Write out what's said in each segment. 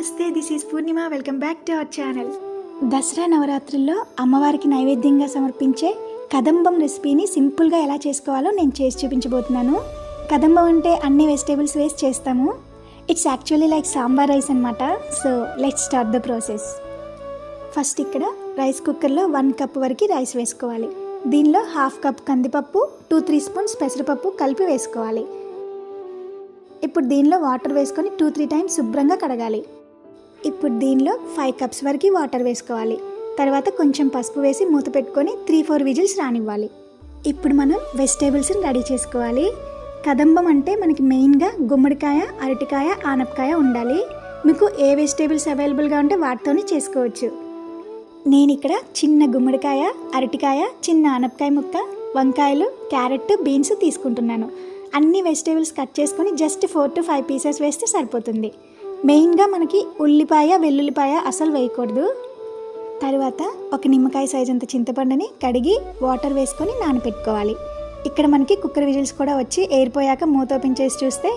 నమస్తే this is Purnima welcome back to our channel Dussehra నవరాత్రుల్లో అమ్మవారికి నైవేద్యంగా సమర్పించే కదంబం రెసిపీని సింపుల్గా ఎలా చేసుకోవాలో నేను చేసి చూపించబోతున్నాను. కదంబం అంటే అన్ని వెజిటేబుల్స్ వేసి చేస్తాము. It's actually like sambar rice అనమాట so let start the process first ఇక్కడ రైస్ కుక్కర్లో వన్ కప్ వరకు రైస్ వేసుకోవాలి. దీనిలో హాఫ్ కప్ కందిపప్పు టూ త్రీ స్పూన్స్ పెసరపప్పు కలిపి వేసుకోవాలి. ఇప్పుడు దీనిలో వాటర్ వేసుకొని టూ త్రీ టైమ్స్ శుభ్రంగా కడగాలి. ఇప్పుడు దీనిలో ఫైవ్ కప్స్ వరకు వాటర్ వేసుకోవాలి. తర్వాత కొంచెం పసుపు వేసి మూత పెట్టుకొని త్రీ ఫోర్ విజిల్స్ రానివ్వాలి. ఇప్పుడు మనం వెజిటేబుల్స్ని రెడీ చేసుకోవాలి. కదంబం అంటే మనకి మెయిన్గా గుమ్మడికాయ అరటికాయ ఆనపకాయ ఉండాలి. మీకు ఏ వెజిటేబుల్స్ అవైలబుల్గా ఉంటే వాటితోనే చేసుకోవచ్చు. నేను ఇక్కడ చిన్న గుమ్మడికాయ అరటికాయ చిన్న ఆనపకాయ ముక్క వంకాయలు క్యారెట్ బీన్స్ తీసుకుంటున్నాను. అన్ని వెజిటేబుల్స్ కట్ చేసుకొని just four to five pieces వేస్తే సరిపోతుంది. మెయిన్గా మనకి ఉల్లిపాయ వెల్లుల్లిపాయ అసలు వేయకూడదు. తర్వాత ఒక నిమ్మకాయ సైజ్ అంత చింతపండుని కడిగి వాటర్ వేసుకొని నానపెట్టుకోవాలి. ఇక్కడ మనకి కుక్కర్ విజిల్స్ కూడా వచ్చి ఏరిపోయాక మూత ఓపెన్ చేసి చూస్తే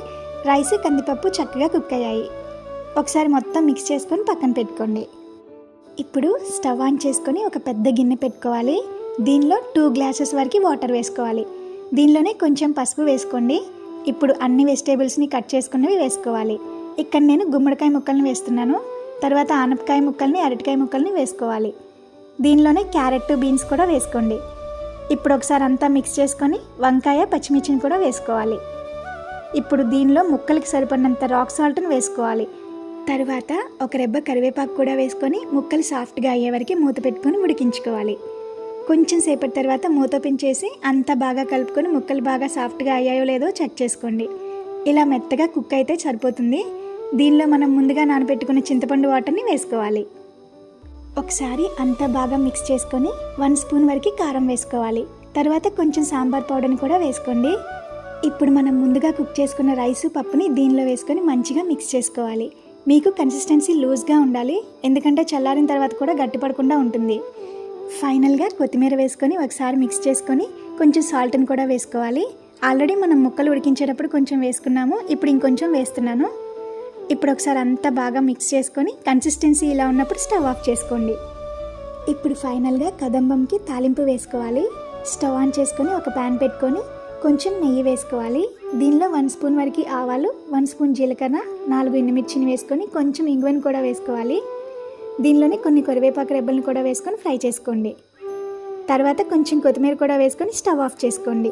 రైస్ కందిపప్పు చక్కగా కుక్ అయ్యాయి. ఒకసారి మొత్తం మిక్స్ చేసుకొని పక్కన పెట్టుకోండి. ఇప్పుడు స్టవ్ ఆన్ చేసుకొని ఒక పెద్ద గిన్నె పెట్టుకోవాలి. దీనిలో టూ గ్లాసెస్ వరకు వాటర్ వేసుకోవాలి. దీనిలోనే కొంచెం పసుపు వేసుకోండి. ఇప్పుడు అన్ని వెజిటేబుల్స్ని కట్ చేసుకున్నవి వేసుకోవాలి. ఇక్కడ నేను గుమ్మడికాయ ముక్కల్ని వేస్తున్నాను. తర్వాత ఆనపకాయ ముక్కల్ని అరటికాయ ముక్కల్ని వేసుకోవాలి. దీనిలోనే క్యారెట్ బీన్స్ కూడా వేసుకోండి. ఇప్పుడు ఒకసారి అంతా మిక్స్ చేసుకొని వంకాయ పచ్చిమిర్చిని కూడా వేసుకోవాలి. ఇప్పుడు దీనిలో ముక్కలకి సరిపడినంత రాక్ సాల్ట్ని వేసుకోవాలి. తర్వాత ఒక రెబ్బ కరివేపాకు కూడా వేసుకొని ముక్కలు సాఫ్ట్గా అయ్యే వరకు మూత పెట్టుకొని ఉడికించుకోవాలి. కొంచెం సేపటి తర్వాత మూత పెంచేసి అంతా బాగా కలుపుకొని ముక్కలు బాగా సాఫ్ట్గా అయ్యాయో లేదో చెక్ చేసుకోండి. ఇలా మెత్తగా కుక్ అయితే సరిపోతుంది. దీనిలో మనం ముందుగా నానబెట్టుకున్న చింతపండు వాటర్ని వేసుకోవాలి. ఒకసారి అంతా బాగా మిక్స్ చేసుకొని వన్ స్పూన్ వరకు కారం వేసుకోవాలి. తర్వాత కొంచెం సాంబార్ పౌడర్ని కూడా వేసుకోండి. ఇప్పుడు మనం ముందుగా కుక్ చేసుకున్న రైసు పప్పుని దీనిలో వేసుకొని మంచిగా మిక్స్ చేసుకోవాలి. మీకు కన్సిస్టెన్సీ లూజ్గా ఉండాలి. ఎందుకంటే చల్లారిన తర్వాత కూడా గట్టిపడకుండా ఉంటుంది. ఫైనల్గా కొత్తిమీర వేసుకొని ఒకసారి మిక్స్ చేసుకొని కొంచెం సాల్ట్ని కూడా వేసుకోవాలి. ఆల్రెడీ మనం ముక్కలు ఉడికించేటప్పుడు కొంచెం వేసుకున్నాము. ఇప్పుడు ఇంకొంచెం వేస్తున్నాను. ఇప్పుడు ఒకసారి అంతా బాగా మిక్స్ చేసుకొని కన్సిస్టెన్సీ ఇలా ఉన్నప్పుడు స్టవ్ ఆఫ్ చేసుకోండి. ఇప్పుడు ఫైనల్గా కదంబంకి తాలింపు వేసుకోవాలి. స్టవ్ ఆన్ చేసుకొని ఒక ప్యాన్ పెట్టుకొని కొంచెం నెయ్యి వేసుకోవాలి. దీనిలో వన్ స్పూన్ వరకు ఆవాలు వన్ స్పూన్ జీలకర్ర నాలుగు ఎండుమిర్చిని వేసుకొని కొంచెం ఇంగువని కూడా వేసుకోవాలి. దీనిలోనే కొన్ని కరివేపాకు రెబ్బలను కూడా వేసుకొని ఫ్రై చేసుకోండి. తర్వాత కొంచెం కొత్తిమీర కూడా వేసుకొని స్టవ్ ఆఫ్ చేసుకోండి.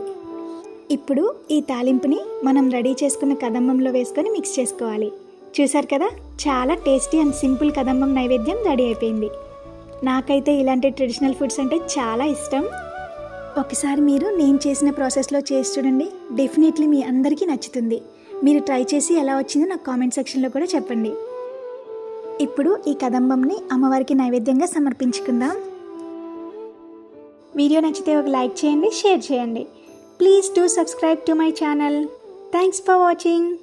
ఇప్పుడు ఈ తాలింపుని మనం రెడీ చేసుకున్న కదంబంలో వేసుకొని మిక్స్ చేసుకోవాలి. చూశారు కదా? చాలా టేస్టీ అండ్ సింపుల్ కదంబం నైవేద్యం రెడీ అయిపోయింది. నాకైతే ఇలాంటి ట్రెడిషనల్ ఫుడ్స్ అంటే చాలా ఇష్టం. ఒకసారి మీరు నేను చేసిన ప్రాసెస్లో చేసి చూడండి. డెఫినెట్లీ మీ అందరికీ నచ్చుతుంది. మీరు ట్రై చేసి ఎలా వచ్చిందో నాకు కామెంట్ సెక్షన్లో కూడా చెప్పండి. ఇప్పుడు ఈ కదంబంని అమ్మవారికి నైవేద్యంగా సమర్పించుకుందాం. వీడియో నచ్చితే ఒక లైక్ చేయండి షేర్ చేయండి. Please do subscribe to my channel. Thanks for watching.